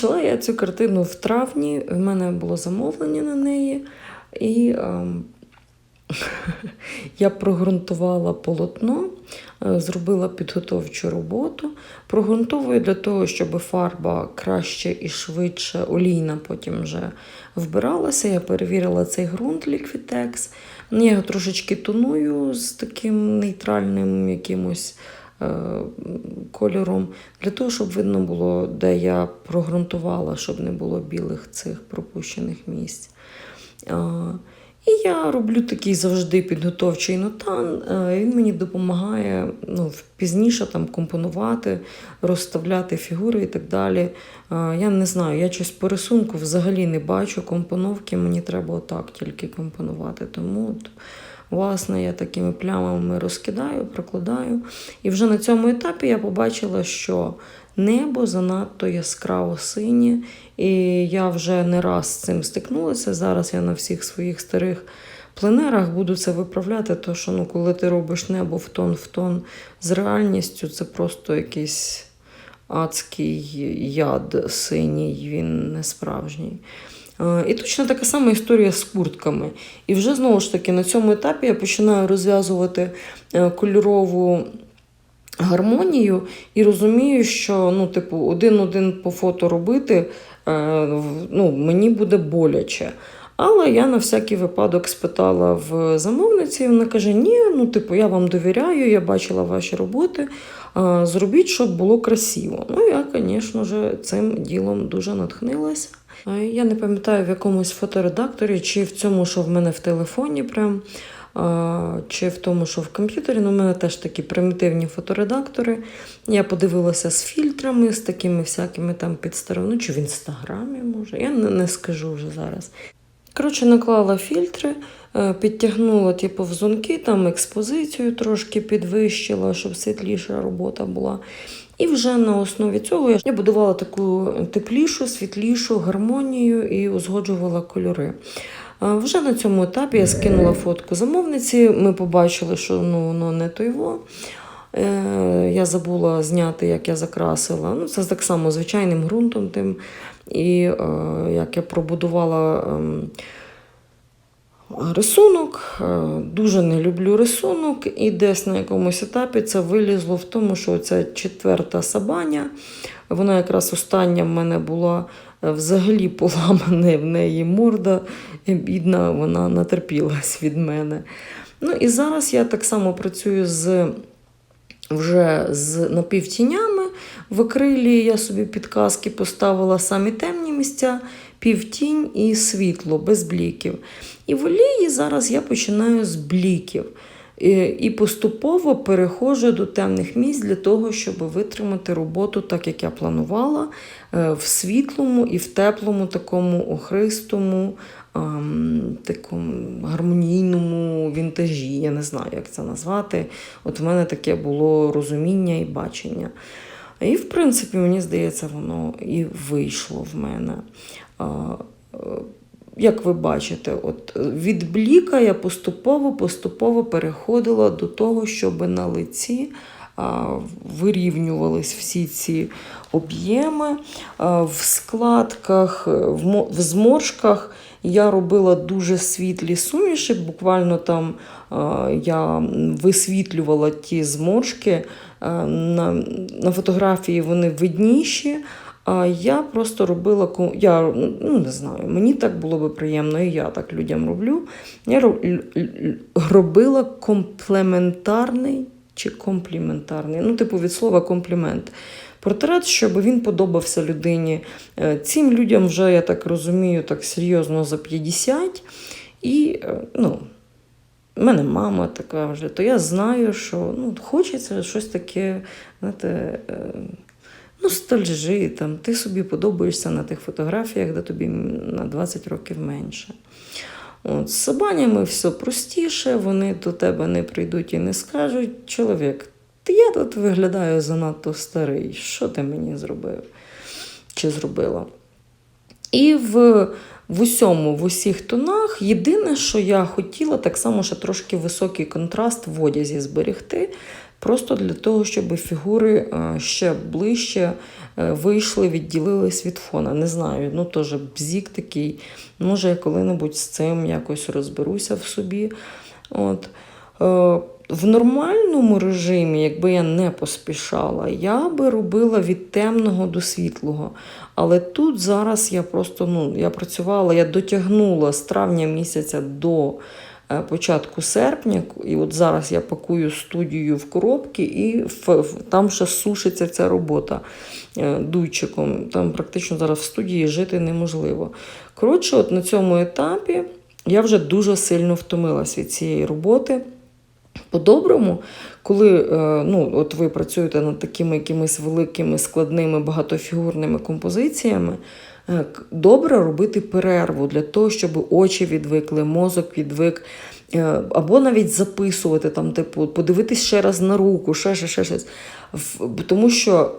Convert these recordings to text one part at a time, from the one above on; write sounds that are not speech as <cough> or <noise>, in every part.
Почала я цю картину в травні, в мене було замовлення на неї, і ем, <laughs> я прогрунтувала полотно, е, зробила підготовчу роботу. Прогрунтовую для того, щоб фарба краще і швидше, олійна потім вже вбиралася. Я перевірила цей ґрунт Liquitex. Я його трошечки тоную з таким нейтральним якимось кольором, для того, щоб видно було, де я прогрунтувала, щоб не було білих цих пропущених місць. І я роблю такий завжди підготовчий нотан. Е, Він мені допомагає ну, пізніше там компонувати, розставляти фігури і так далі. Е, Я не знаю, я щось по рисунку взагалі не бачу компоновки, мені треба отак тільки компонувати. Тому от, власне я такими плямами розкидаю, прокладаю. І вже на цьому етапі я побачила, що небо занадто яскраво синє, і я вже не раз з цим стикнулася. Зараз я на всіх своїх старих пленерах буду це виправляти, тому що ну, коли ти робиш небо в тон в тон з реальністю, це просто якийсь адський яд синій, він не справжній. Е, І точно така сама історія з куртками. І вже знову ж таки на цьому етапі я починаю розв'язувати е, кольорову гармонію і розумію, що ну, типу, один-один по фото робити е, ну, мені буде боляче. Але я на всякий випадок спитала в замовниці, і вона каже: Ні, ну типу, я вам довіряю, я бачила ваші роботи. Зробіть, щоб було красиво. Ну, я, звісно цим ділом дуже натхнилася. Е, Я не пам'ятаю в якомусь фоторедакторі, чи в цьому, що в мене в телефоні, прям, чи в тому, що в комп'ютері. Ну, у мене теж такі примітивні фоторедактори. Я подивилася з фільтрами, з такими всякими там підставами, ну, чи в інстаграмі, може. Я не, скажу вже зараз. Коротше, наклала фільтри, е, підтягнула ті повзунки, там експозицію трошки підвищила, щоб світліша робота була. І вже на основі цього я будувала таку теплішу, світлішу гармонію і узгоджувала кольори. Вже на цьому етапі я скинула фотку замовниці. Ми побачили, що ну, воно не тойво. Е, Я забула зняти, як я закрасила. Ну, це так само звичайним ґрунтом тим. І е, як я пробудувала ем, рисунок, е, дуже не люблю рисунок, і десь на якомусь етапі це вилізло в тому, що ця четверта сабаня, вона якраз остання в мене була е, взагалі поламана <laughs> в неї морда, бідна, вона натерпілась від мене. Ну і зараз я так само працюю з вже з напівтінями. В акрилі я собі підказки поставила самі темні місця, півтінь і світло без бліків. І в олії зараз я починаю з бліків. І, поступово переходжу до темних місць для того, щоб витримати роботу так, як я планувала, е, в світлому і в теплому, такому охристому, такому гармонійному вінтажі. Я не знаю, як це назвати. От в мене таке було розуміння і бачення. І, в принципі, мені здається, воно і вийшло в мене. Е, Як ви бачите, от від бліка я поступово-поступово переходила до того, щоб на лиці вирівнювались всі ці об'єми. В складках, в мо- зморшках я робила дуже світлі суміші. Буквально там я висвітлювала ті зморшки. На, на фотографії вони видніші. А я просто робила, я ну не знаю, мені так було би приємно, і я так людям роблю. Я робила комплементарний чи компліментарний, ну, типу від слова комплімент. Портрет, щоб він подобався людині. Е, Цим людям вже, я так розумію, так серйозно за 50. І е, ну, в мене мама така вже, то я знаю, що ну, хочеться щось таке, знаєте, е, стальжи, там, ти собі подобаєшся на тих фотографіях, де тобі на 20 років менше. От, з собанями все простіше, вони до тебе не прийдуть і не скажуть, чоловік, ти я тут виглядаю занадто старий, що ти мені зробив чи зробила? І в, в усьому, в усіх тонах, єдине, що я хотіла, так само ще трошки високий контраст в одязі зберегти. просто для того, щоб фігури е, ще ближче е, вийшли, відділились від фона. Не знаю, ну теж бзік такий. Може, я коли-небудь з цим якось розберуся в собі. От. В нормальному режимі, якби я не поспішала, я би робила від темного до світлого. Але тут зараз я просто ну, я працювала, я дотягнула з травня місяця до е, початку серпня, і от зараз я пакую студію в коробки, і там ще сушиться ця робота е, дуйчиком. Там практично зараз в студії жити неможливо. Коротше, от на цьому етапі я вже дуже сильно втомилася від цієї роботи. По-доброму, коли е, ну, от ви працюєте над такими якимись великими, складними, багатофігурними композиціями, е, добре робити перерву для того, щоб очі відвикли, мозок відвик, е, або навіть записувати, там, типу, подивитись ще раз на руку, ще, ще, ще щось. Тому що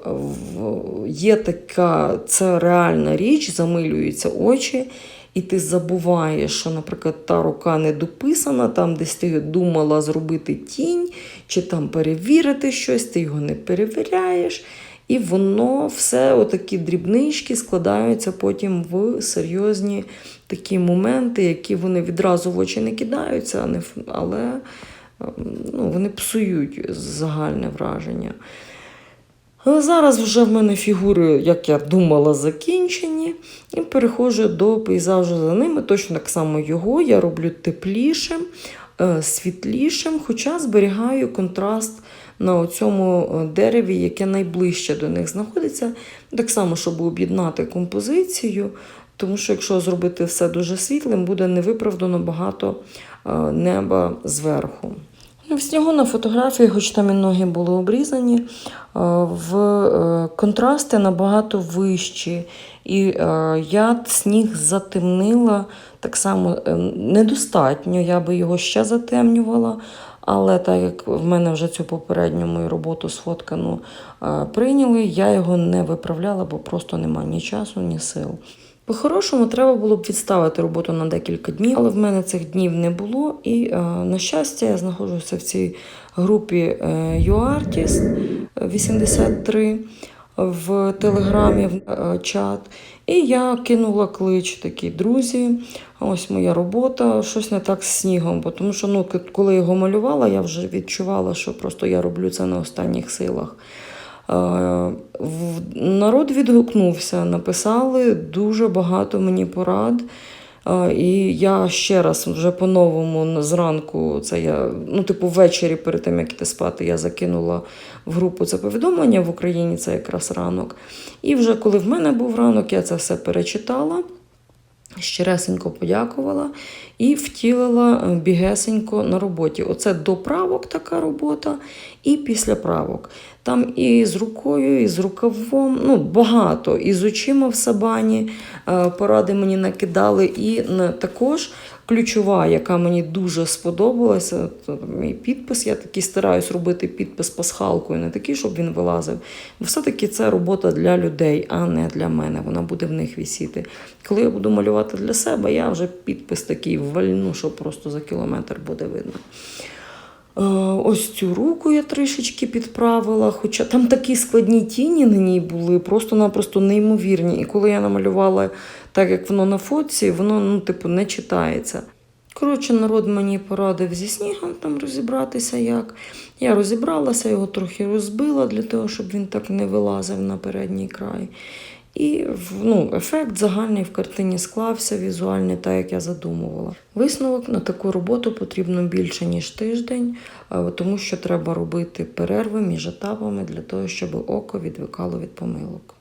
є така, це реальна річ, замилюються очі. І ти забуваєш, що, наприклад, та рука не дописана, там десь ти думала зробити тінь, чи там перевірити щось, ти його не перевіряєш. І воно все, отакі дрібнички, складаються потім в серйозні такі моменти, які вони відразу в очі не кидаються, але ем, ну, вони псують загальне враження. Зараз вже в мене фігури, як я думала, закінчені, і переходжу до пейзажу за ними. Точно так само його я роблю теплішим, е, світлішим, хоча зберігаю контраст на цьому дереві, яке найближче до них знаходиться. Так само, щоб об'єднати композицію, тому що якщо зробити все дуже світлим, буде невиправдано багато е, неба зверху. Ну, В снігу на фотографії, хоч там і ноги були обрізані, е, в е, контрасти набагато вищі. І е, я сніг затемнила так само недостатньо, я би його ще затемнювала. Але так як в мене вже цю попередню мою роботу сфоткану прийняли, я його не виправляла, бо просто немає ні часу, ні сил. По-хорошому, треба було б відставити роботу на декілька днів, але в мене цих днів не було. І, е, на щастя, я знаходжуся в цій групі е, YouArtist 83 в Телеграмі в е, чат. І я кинула клич такий, друзі, ось моя робота, щось не так з снігом. Бо Тому що ну, коли його малювала, я вже відчувала, що просто я роблю це на останніх силах. Е, Народ відгукнувся, написали дуже багато мені порад. Е, І я ще раз вже по-новому зранку, це я, ну, типу, ввечері перед тим, як йти спати, я закинула в групу це повідомлення в Україні, це якраз ранок. І вже коли в мене був ранок, я це все перечитала. Щиресенько подякувала і втілила е, бігесенько на роботі. Оце до правок така робота, і після правок. Там і з рукою, і з рукавом, ну багато, і з очима в сабані е, поради мені накидали. І також ключова, яка мені дуже сподобалася, мій підпис. Я такий стараюсь робити підпис пасхалкою, не такий, щоб він вилазив. Бо все-таки це робота для людей, а не для мене. Вона буде в них вісіти. Коли я буду малювати для себе, я вже підпис такий вальну, що просто за кілометр буде видно. Е, Ось цю руку я трішечки підправила, хоча там такі складні тіні на ній були, просто-напросто неймовірні. І коли я намалювала так, як воно на фотці, воно ну, типу, не читається. Коротше, народ мені порадив зі снігом там розібратися як. Я розібралася, його трохи розбила для того, щоб він так не вилазив на передній край. І ну, ефект загальний в картині склався візуальний, так як я задумувала. Висновок на таку роботу потрібно більше, ніж тиждень, е, тому що треба робити перерви між етапами для того, щоб око відвикало від помилок.